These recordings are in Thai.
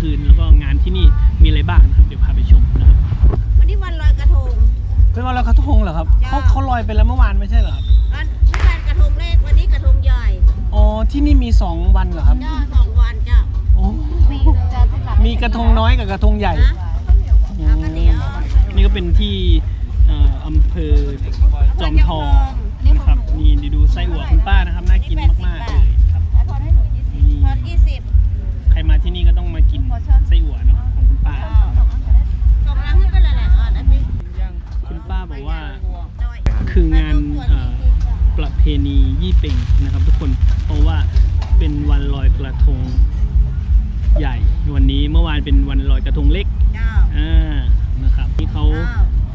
คืน แล้วก็งานที่นี่มีอะไรบ้างนะครับเดี๋ยวพาไปชมนะครับวันนี้วันลอยกระทง เป็นวันลอยกระทงเหรอครับจ้าเขาเขาลอยไปแล้วเมื่อวานไม่ใช่เหรอครับวันเมื่อวานกระทงเล็กวันนี้กระทงใหญ่อ๋อที่นี่มีสองวันเหรอครับเจ้าสองวันเจ้าโอ้มีกระทงน้อยกับกระทงใหญ่นะเอาข้าวเหนียวนี่ก็เป็นที่เอ่ออำเภอจอมทองนะครับนี่เดี๋ยวดูไส้อั่วคุณป้านะครับน่ากินมากๆเลยครับนี่ทอดยี่สิบใค รมาที่นี่ก็ต้องมากินไส้อั่วเนาะของคุณป้ากำลังให้เป็นอะไรอ่อนอันนี้คุณป้าบอกว่าหน่อยคืองานเอ่อประเพณียี่เป่งนะครับทุกคนเพราะว่าเป็นวันลอยกระทงใหญ่ วันนี้เมื่อวานเป็นวันลอยกระทงเล็กเจ้าอ่านะครับที่เขา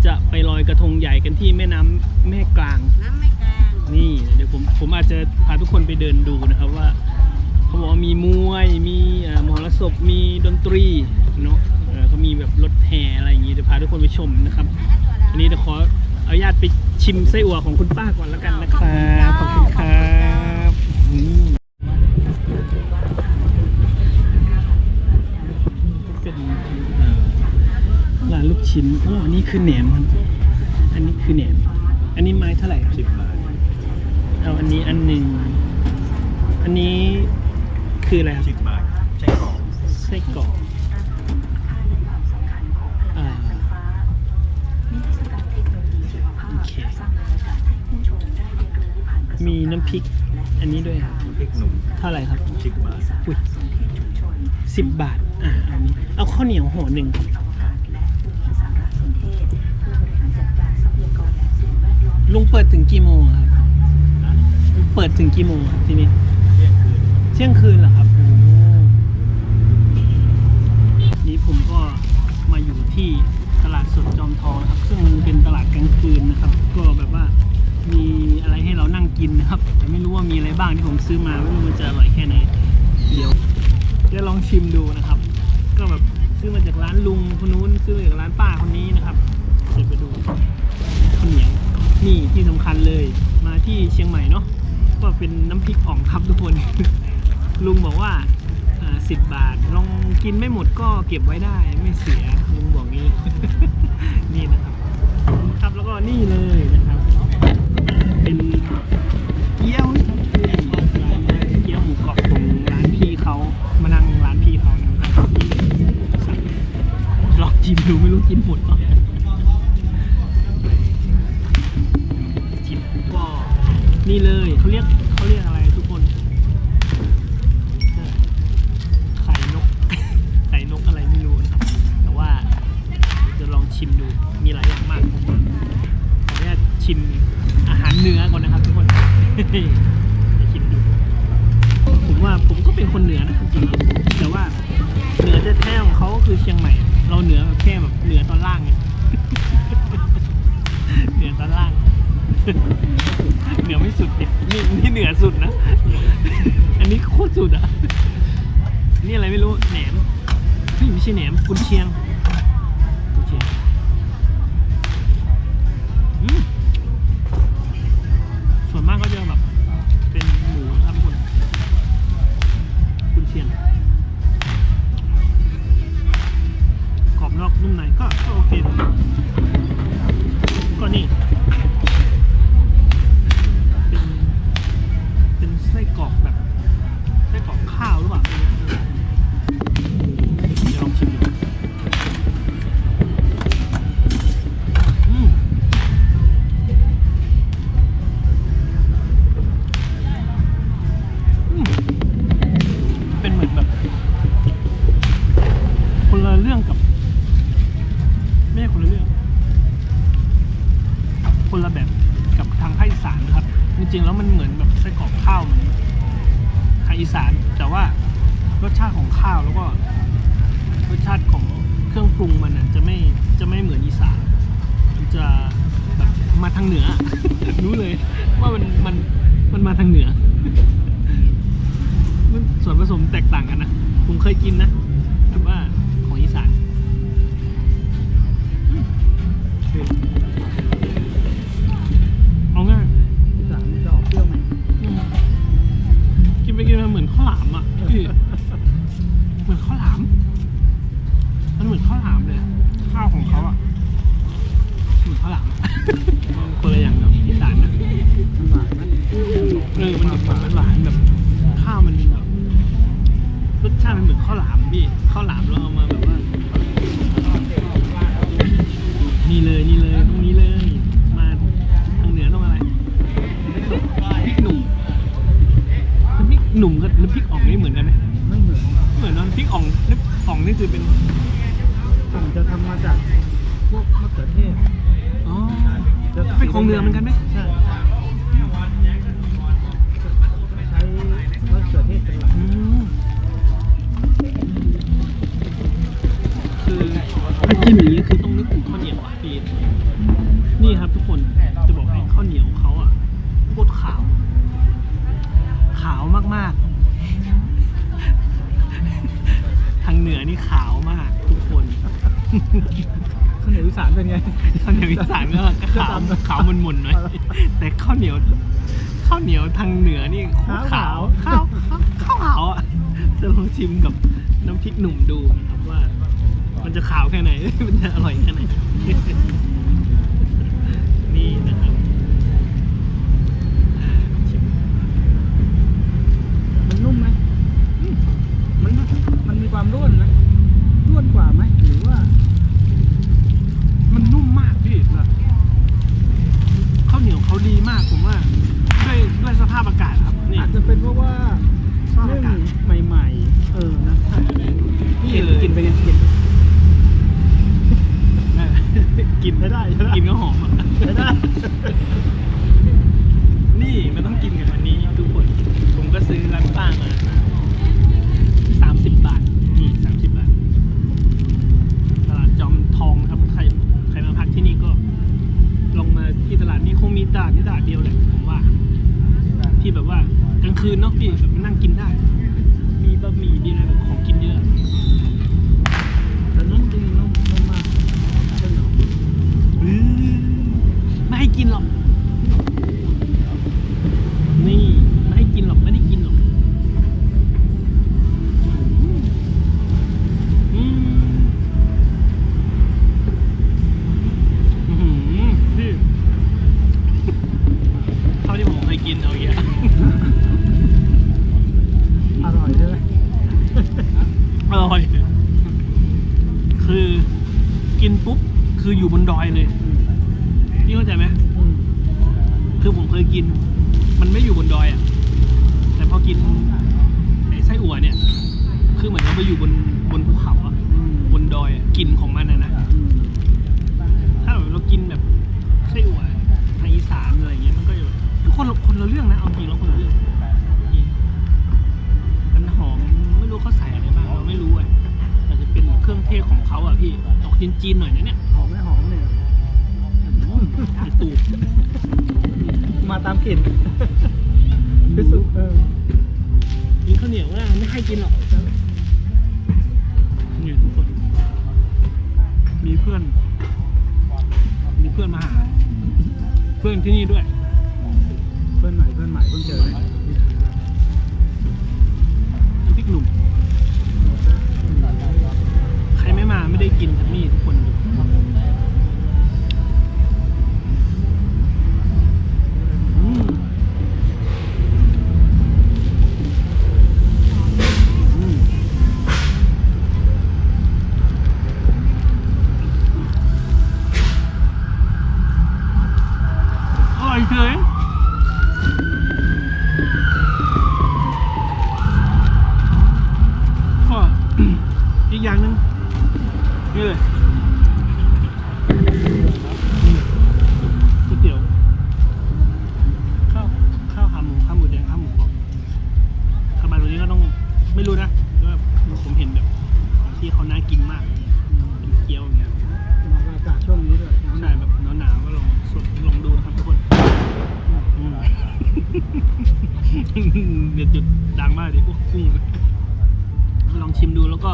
เจ้าจะไปลอยกระทงใหญ่กันที่แม่น้ำแม่กลาง น้ำไม่กลางนี่เดี๋ยวผมผมอาจจะพาทุกคนไปเดินดูนะครับว่า เขาบอกว่ามีมวยมีเอ่อมหรสพมีดนตรีเนาะเอ่อก็มีแบบรถแห่อะไรอย่างงี้เดี๋ยวพาทุกคนไปชมนะครับอันนี้เดี๋ยวขออนุญาตไปชิมไส้อั่วของคุณป้าก่อนแล้วกันนะครับขอบคุณครับอืมเป็นเอ่อร้านลูกชิ้นโอ้อันนี้คือแหนมครับอันนี้คือแหนม อันนี้ไม้เท่าไหร่สิบบาทเอาอันนี้อันหนึ่งอันนี้ คืออะไรครับสิบบาทใช้ของไส้กรอกอ่าโอเคมีน้ำพริก อันนี้ด้วยครับพริกหนุ่มเท่าไหร่ครับสิบบาทอุ้ยสิบบาท อ่าอันนี้เอาข้าวเหนียวห่อหนึ่งลุงเปิดถึงกี่โมงครับ เปิดถึงกี่โมงครับที่นี่ เที่ยงคืนเที่ยงคืนเหรอครับนี่ผมก็มาอยู่ที่ตลาดสดจอมทองนะครับ ซึ่งมันเป็นตลาดกลางคืนนะครับ ก็แบบว่ามีอะไรให้เรานั่งกินนะครับ แต่ไม่รู้ว่ามีอะไรบ้างที่ผมซื้อมาไม่รู้มันจะอร่อยแค่ไหน เดี๋ยวจะลองชิมดูนะครับ ก็แบบซื้อมาจากร้านลุงคนนู้นซื้อมาจากร้านป้าคนนี้นะครับเดี๋ยวไปดูข้าวเหนียวนี่ที่สำคัญเลยมาที่เชียงใหม่เนาะก็เป็นน้ำพริกอ่องครับทุกคน ลุงบอกว่าสิบบาทลองกินไม่หมดก็เก็บไว้ได้ไม่เสียลุงบอกงี้นี่นะครับครับแล้วก็นี่เลยนะครับ เป็นเกี๊ยวเกี๊ยวหมูกรอบของร้านพี่เขามานั่งร้านพี่เขานะครับลองชิมดูไม่รู้กินหมดเปล่าชิมก็นี่เลย ชิมอาหารเหนือก่อนนะครับทุกคนจะชิมดูผมว่าผมก็เป็นคนเหนือนะครับจริงๆแต่ว่าเหนือแท้ๆของเขาก็คือเชียงใหม่ เราเหนือแบบแค่แบบเหนือตอนล่างไงเหนือตอนล่าง เหนือไม่สุดเนี่ยนี่นี่เหนือสุดนะ อันนี้โคตรสุดอะนี่อะไรไม่รู้แหนมเฮ้ยไม่ใช่แหนมกุนเชียง กรอกแบบไส้กรอกข้าวหรือเปล่า ตกต่างกันนะ ผมเคยกินนะ แต่ว่าของอีสานอืมเอาง่ายอีสานมันจะออกเปรี้ยวไหมอืมกินไปกินมาเหมือนข้าวหลามอะพี่เหมือนข้าวหลาม มันเหมือนข้าวหลามเลย ข้าวของเขาอะเหมือนข้าวหลามมันคนละอย่าง เขือเทศอ๋อจะเป็นของเหนือเหมือนกันไหมใช่ใช้มะเขือเทศเป็นหลักอืมคือถ้ากินอย่างนี้คือต้องนึกถึงข้าวเหนียวอะพี่นี่ครับทุกคนจะบอกให้ข้าวเหนียวเขาอะโคตรขาว ขาวมากๆ ทางเหนือนี่ขาวมากทุกคน สานเป็นไงข้าวเหนียวอีสานก็ก็ขาวขาวมันมุนๆหน่อยแต่ข้าวเหนียวข้าวเหนียวทางเหนือนี่โคตรขาวข้าวข้าวขาวอะจะลองชิมกับน้ำพริกหนุ่มดูนะครับว่า มันจะขาวแค่ไหนมันจะอร่อยแค่ไหนนี่นะครับชิม มันนุ่มไหมอืมมันมันมีความร่วนไหมร่วนกว่าไหมหรือว่า มันนุ่มมากพี่แบบข้าวเหนียวเขาดีมากผมว่าด้วยด้วยสภาพอากาศครับนี่ อาจจะเป็นเพราะว่า สภาพ นึ่ อาง กาศ ใหม่ ๆ เออนะใช่ นี่ กิน เลย กินไปกันกิน แม่ กิน ใช้ได้ใช้ได้ กินก็หอมอะ ใช้ได้ นี่มันต้องกินกับอันนี้ทุกคน ผมก็ซื้อร้านป้ามาสามสิบบาท นี่สามสิบบาท ตลาดจอมทองนะครับ ใครใครมาพักที่นี่ก็ ลงมาที่ตลาดนี้คงมีตลาดที่ตลาดเดียวแหละผมว่า ที่แบบว่ากลางคืนเนาะพี่แบบมานั่งกินได้ มีบะหมี่มีอะไรแบบของกินเยอะแต่นุ่มจริงนุ่มนุ่มมากเส้นเหนียวอื้อไม่ให้กินหรอก คืออยู่บนดอยเลยอืมพี่เข้าใจไหมอืมคือผมเคยกิน มันไม่อยู่บนดอยอะ แต่พอกินไอ้ไส้อั่วเนี่ย คือเหมือนเราไปอยู่บนบนภูเขาอะอืมบนดอยอะกลิ่นของมันอะนะอืมถ้าแบบเรากินแบบไส้อั่วทางอีสานอะไรอย่างเงี้ยมันก็จะแบบคนละคนละเรื่องนะเอาจริงแล้วคนละเรื่องนี่มันหอมไม่รู้เขาใส่อะไรบ้างเราไม่รู้อะอาจจะเป็นเครื่องเทศของเขาอะพี่ออกจีนๆหน่อยนะเนี่ย กลิ่นพิสูจน์เออกินข้าวเหนียวก็ได้ไม่ให้กินหรอกนี่ทุกคน มีเพื่อน มีเพื่อนมาหา เพื่อนที่นี่ด้วย เพื่อนใหม่เพื่อนใหม่เพิ่งเจอเลยน้ำพริกหนุ่ม ใครไม่มาไม่ได้กินครับนี่ทุกคน เดี๋ยวจุดดังมากเลยพวกกุ้งลองชิมดูแล้วก็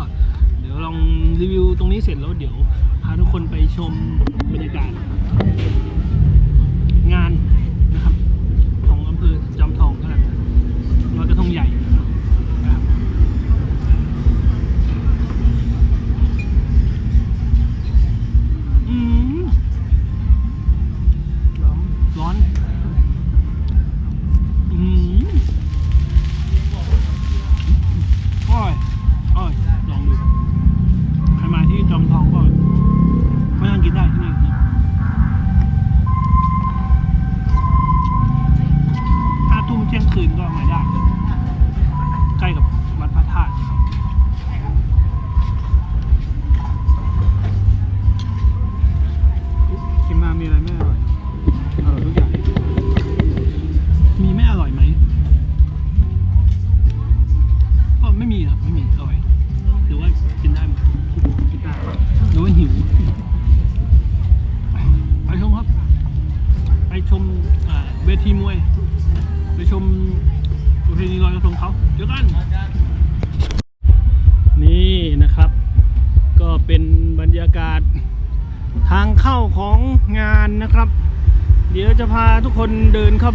เดี๋ยวลองรีวิวตรงนี้เสร็จแล้วเดี๋ยวพาทุกคนไปชมบรรยากาศ ทุ่มเที่ยงคืนก็มาได้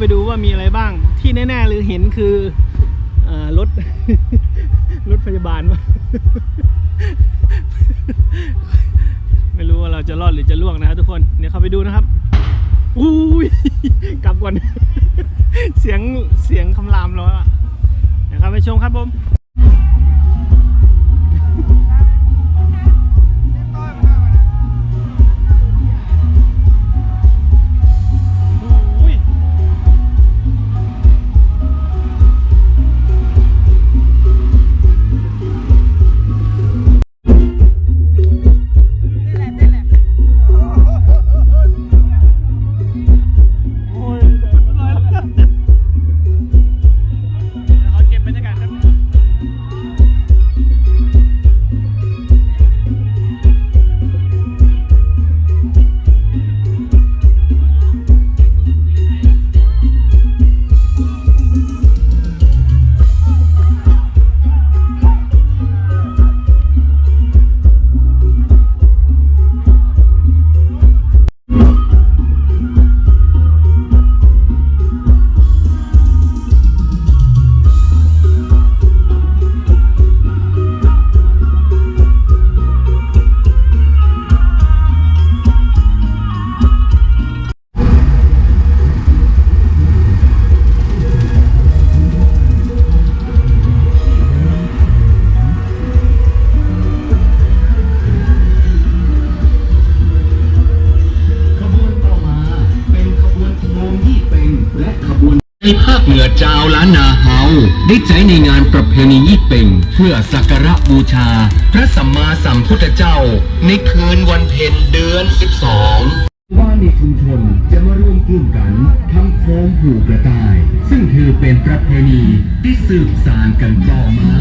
ไปดูว่ามีอะไรบ้าง ที่แน่ๆเลยเห็นคือรถรถพยาบาลวะไม่รู้ว่าเราจะรอดหรือจะล่วงนะครับทุกคน เดี๋ยวเข้าไปดูนะครับอุ้ยกลับก่อน เสียงเสียงคำรามแล้วอะเดี๋ยวเข้าไปชมครับผม ในภาคเหนือจ้าล้านนาเฮาได้ใช้ในงานประเพณียี่เป็งเพื่อสักการะบูชา พระสัมมาสัมพุทธเจ้า ในคืนวันเพ็ญเดือน 12 ว่าในชุมชนจะมาร่วมกลุ่มกันทำโคมผูกกระต่าย ซึ่งถือเป็นประเพณีที่สืบสานกันต่อมา